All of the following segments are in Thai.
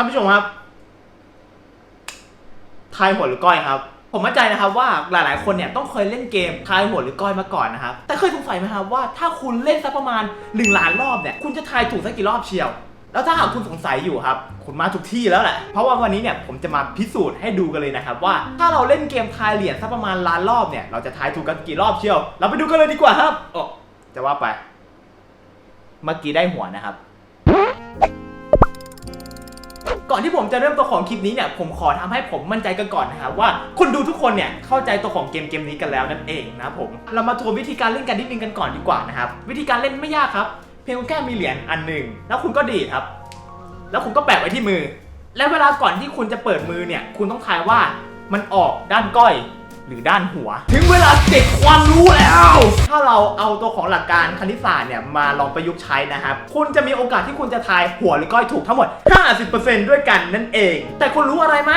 ท่านผู้ชมครับ ทายหัวหรือก้อยครับ ผมมั่นใจนะครับว่าหลายๆ คนเนี่ยต้องเคยเล่นเกมทายหัวหรือก้อยมาก่อนนะครับ แต่เคยสงสัยไหมครับว่าถ้าคุณเล่นสักประมาณ1ล้านรอบเนี่ย คุณจะทายถูกสักกี่รอบเชียว แล้วถ้าหากคุณสงสัยอยู่ครับ คุณมาถูกที่แล้วแหละ เพราะว่าวันนี้เนี่ยผมจะมาพิสูจน์ให้ดูกันเลยนะครับว่าถ้าเราเล่นเกมทายเหรียญสักประมาณล้านรอบเนี่ย เราจะทายถูกกันกี่รอบเชียว เราไปดูกันเลยดีกว่าครับโอ้จะว่าไป เมื่อกี้ได้หัวนะครับ ก่อนที่ผมจะเริ่มตัวของคลิปนี้เนี่ยผมขอทำให้ผมมั่นใจกันก่อนนะครับว่าคนดูทุกคนเนี่ยเข้าใจตัวของเกมเกมนี้กันแล้วนั่นเองนะผมเรามาทวนวิธีการเล่นกันนิดนึงกันก่อนดีกว่านะครับวิธีการเล่นไม่ยากครับ เพียงแค่มีเหรียญอันหนึ่งแล้วคุณก็ดีดครับ แล้วคุณก็แปะไว้ที่มือ และเวลาก่อนที่คุณจะเปิดมือเนี่ยคุณต้องทายว่ามันออกด้านก้อย หรือด้านหัว ถึงเวลาเก็บความรู้แล้ว ถ้าเราเอาตัวของหลักการคณิตศาสตร์เนี่ยมาลองประยุกต์ใช้นะครับ คุณจะมีโอกาสที่คุณจะทายหัวหรือก้อยถูกทั้งหมด 50%ด้วยกันนั่นเอง แต่คุณรู้อะไรไหม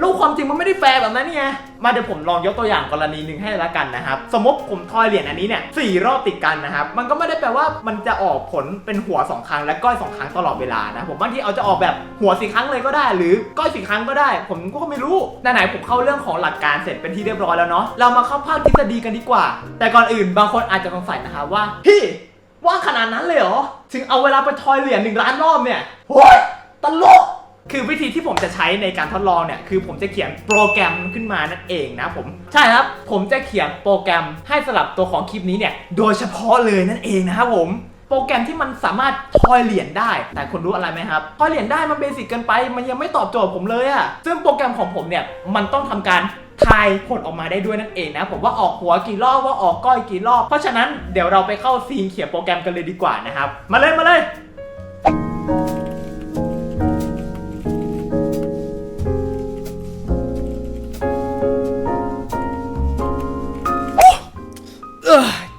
โลกความจริงมันไม่ได้แฟร์แบบนั้นนี่ไงมาเดี๋ยวผมลองยกตัวอย่างกรณีหนึ่งให้ละกันนะครับ สมมติผมทอยเหรียญอันนี้เนี่ยสี่รอบติดกันนะครับ มันก็ไม่ได้แปลว่ามันจะออกผลเป็นหัวสองครั้งและก้อยสองครั้งตลอดเวลานะ ผมบางทีเอาจะออกแบบหัวสี่ครั้งเลยก็ได้ หรือก้อยสี่ครั้งก็ได้ ผมก็ไม่รู้ไหนๆผมเข้าเรื่องของหลักการเสร็จเป็นที่เรียบร้อยแล้วเนาะ เรามาเข้าภาคทฤษฎีกันดีกว่า แต่ก่อนอื่นบางคนอาจจะสงสัยนะครับว่าพี่ว่างขนาดนั้นเลยเหรอ ถึงเอาเวลาไปทอยเหรียญหนึ่งล้านรอบเนี่ยโฮ้ยตลก คือวิธีที่ผมจะใช้ในการทดลองเนี่ย คือผมจะเขียนโปรแกรมขึ้นมานั่นเองนะผม ใช่ครับ ผมจะเขียนโปรแกรมให้สำหรับตัวของคลิปนี้เนี่ย โดยเฉพาะเลยนั่นเองนะครับผมโปรแกรมที่มันสามารถทอยเหรียญได้ แต่คุณรู้อะไรไหมครับ ทอยเหรียญได้มันเบสิกเกินไป มันยังไม่ตอบโจทย์ผมเลยอะซึ่งโปรแกรมของผมเนี่ย มันต้องทำการทายผลออกมาได้ด้วยนั่นเองนะ ผมว่าออกหัวกี่รอบว่าออกก้อยกี่รอบ เพราะฉะนั้นเดี๋ยวเราไปเข้าซีนเขียนโปรแกรมกันเลยดีกว่านะครับ มาเลยมาเลย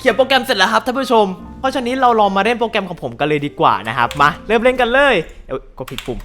ขียนโปรแกรมเสร็จแล้วครับท่านผู้ชม เพราะฉะนั้เราลองมาเล่นโปรแกรมของผมกันเลยดีกว่านะครับ มาเริ่มเล่นกันเลยเอ้กดผิดปุ่ม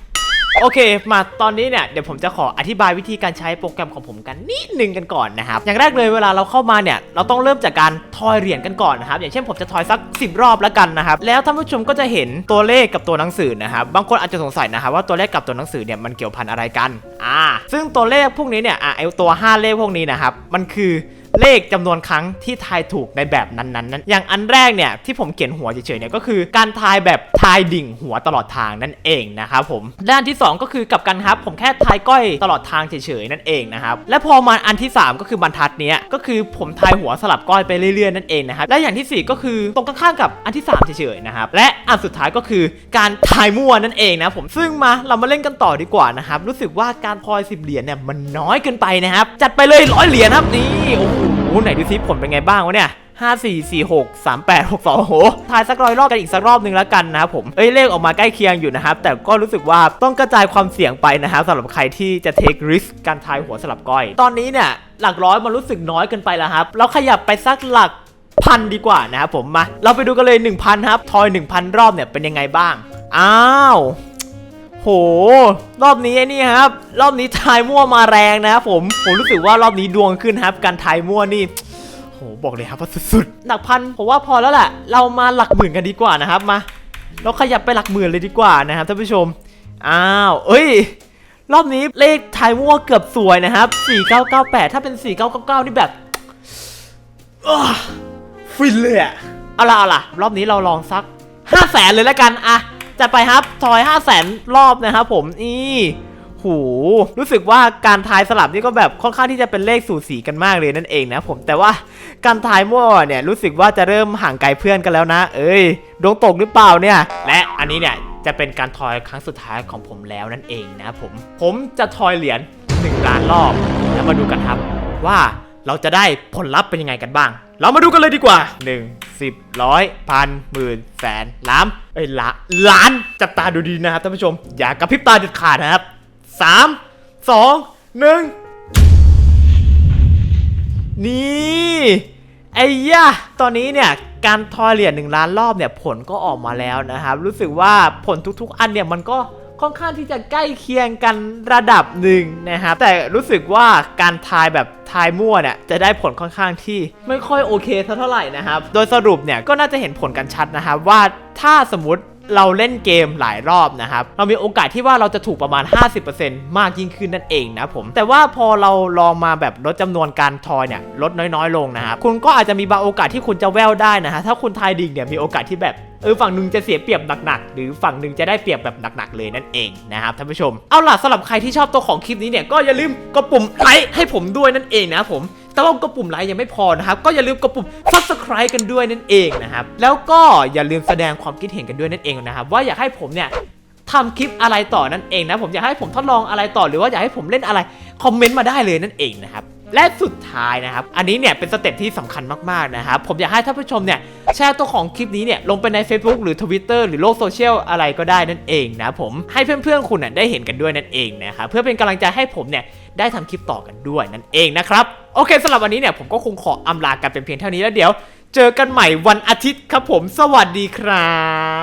โอเค มาตอนนี้เนี่ยเดี๋ยวผมจะขออธิบายวิธีการใช้โปรแกรมของผมกันนิดนึงกันก่อนนะครับ อย่างแรกเลยเวลาเราเข้ามาเนี่ยเราต้องเริ่มจากการทอยเหรียญกันก่อนนะครับ อย่างเช่นผมจะทอยสัก 10 รอบแล้วกันนะครับ แล้วท่านผู้ชมก็จะเห็นตัวเลขกับตัวหนังสือนะครับ บางคนอาจจะสงสัยนะครับว่าตัวเลขกับตัวหนังสือเนี่ยมันเกี่ยวพันอะไรกัน อ่า ซึ่งตัวเลขพวกนี้เนี่ยอะไอตัวห้าเลขพวกนี้นะครับ มันคือ เลขจำนวนครั้งที่ทายถูกในแบบนั้นๆนั้นอย่างอันแรกเนี่ยที่ผมเขียนหัวเฉยๆเนี่ยก็คือการทายแบบทายดิ่งหัวตลอดทางนั่นเองนะครับผมด้านที่ 2 ก็คือกลับกันครับ ผมแค่ทายก้อยตลอดทางเฉยๆนั่นเองนะครับและพอมาอันที่ 3 ก็คือบรรทัดเนี้ยก็คือผมทายหัวสลับก้อยไปเรื่อยๆนั่นเองนะครับและอย่างทีสี่4 ก็คือตรงข้างๆกับอันที่3เฉยๆนะครับและอันสุดท้ายก็คือการทายมั่วนั่นเองนะผมซึ่งมาเรามาเล่นกันต่อดีกว่านะครับรู้สึกว่าการทอย10เหรียญเนี่ยมันน้อยเกินไปนะครับจัดไปเลยร้อยเหรียญครับนี่โอ้โอ้ไหนดูซิผลเป็นไงบ้างวะเนี่ยห้าสี่สี่หกสามแปดหกสองโหทายสักร้อยรอบกันอีกสักรอบหนึ่งแล้วกันนะครับผมเอ้ยเลขออกมาใกล้เคียงอยู่นะครับ แต่ก็รู้สึกว่าต้องกระจายความเสี่ยงไปนะครับสำหรับใครที่จะ take risk การทายหัวสลับก้อย ตอนนี้เนี่ยหลักร้อยมันรู้สึกน้อยเกินไปแล้วครับ เราขยับไปสักหลักพันดีกว่านะครับผมมา เราไปดูกันเลย 1,000 ครับ ทอย 1,000 รอบเนี่ยเป็นยังไงบ้าง อ้าว ห รอบนี้ไอ้นี่ครับ รอบนี้ทายมั่วมาแรงนะครับผม ผมรู้สึกว่ารอบนี้ดวงขึ้นครับ การทายมั่วนี่โหบอกเลยครับว่าสุดๆ หลักพันผมว่าพอแล้วแหละ เรามาหลักหมื่นกันดีกว่านะครับมา เราขยับไปหลักหมื่นเลยดีกว่านะครับท่านผู้ชม อ้าว เอ้ย รอบนี้เลขทายมั่วเกือบสวยนะครับ 4998 ถ้าเป็น 4999 นี่แบบอ้อฟินเลยอะเอาล่ะเอาล่ะ รอบนี้เราลองสัก 5 0 0แสนเลยแล้วกันอะ จะไปครับทอย5 0 0แสนรอบนะครับผมนี่หูรู้สึกว่าการทายสลับนี่ก็แบบค่อนข้างที่จะเป็นเลขสูสีกันมากเลยนั่นเองนะผมแต่ว่าการทายมั่วเนี่ยรู้สึกว่าจะเริ่มห่างไกลเพื่อนกันแล้วนะ เอ้ยดวงตกหรือเปล่าเนี่ย และอันนี้เนี่ยจะเป็นการทอยครั้งสุดท้ายของผมแล้วนั่นเองนะผม ผมจะทอยเหรียญ1ล้านรอบแล้วมาดูกันครับว่า เราจะได้ผลลัพธ์เป็นยังไงกันบ้าง เรามาดูกันเลยดีกว่า 1 10ร้อยพันหมื่นแสนล้านเอ้ยละล้านจับตาดูดีนะครับท่านผู้ชม อย่ากระพริบตาเด็ดขาดนะครับ 3 2 1นี่ไอ้ยะตอนนี้เนี่ยการทอยเหรียญหนึ่งล้านรอบเนี่ยผลก็ออกมาแล้วนะครับ รู้สึกว่าผลทุกๆ อันเนี่ยมันก็ ค่อนข้างที่จะใกล้เคียงกันระดับหนึ่งนะครับแต่รู้สึกว่าการทายแบบทายมั่วเนี่ยจะได้ผลค่อนข้างที่ไม่ค่อยโอเคเท่าไหร่นะครับ โดยสรุปเนี่ยก็น่าจะเห็นผลกันชัดนะครับว่าถ้าสมมติ เราเล่นเกมหลายรอบนะครับ เรามีโอกาสที่ว่าเราจะถูกประมาณ 50%มากยิ่งขึ้นนั่นเองนะผม แต่ว่าพอเราลองมาแบบลดจำนวนการทอยเนี่ยลดน้อยๆ ลงนะครับ คุณก็อาจจะมีบางโอกาสที่คุณจะแววได้นะฮะ ถ้าคุณทายดิ่งเนี่ยมีโอกาสที่แบบเออฝั่งหนึ่งจะเสียเปรียบหนักๆ หรือฝั่งหนึ่งจะได้เปรียบแบบหนักๆ เลยนั่นเองนะครับท่านผู้ชม เอาล่ะสำหรับใครที่ชอบตัวของคลิปนี้เนี่ยก็อย่าลืมกดปุ่มไลค์ให้ผมด้วยนั่นเองนะผม แต่ว่ากดปุ่มไลค์ยังไม่พอนะครับ ก็อย่าลืมกดปุ่ม subscribe กันด้วยนั่นเองนะครับ แล้วก็อย่าลืมแสดงความคิดเห็นกันด้วยนั่นเองนะครับ ว่าอยากให้ผมเนี่ยทำคลิปอะไรต่อนั่นเองนะ ผมอยากให้ผมทดลองอะไรต่อหรือว่าอยากให้ผมเล่นอะไร คอมเมนต์มาได้เลยนั่นเองนะครับ และสุดท้ายนะครับ อันนี้เนี่ยเป็นสเต็ปที่สำคัญมากๆนะครับ ผมอยากให้ท่านผู้ชมเนี่ยแชร์ตัวของคลิปนี้เนี่ยลงไปใน Facebook หรือ Twitter หรือโลกโซเชียลอะไรก็ได้นั่นเองนะผมให้เพื่อนๆคุณน่ะได้เห็นกันด้วยนั่นเองนะครับเพื่อเป็นกำลังใจให้ผมเนี่ยได้ทำคลิปต่อกันด้วยนั่นเองนะครับโอเคสำหรับวันนี้เนี่ยผมก็คงขออำลากันเป็นเพียงเท่านี้แล้วเดี๋ยว เจอกันใหม่วันอาทิตย์ครับผม สวัสดีครับ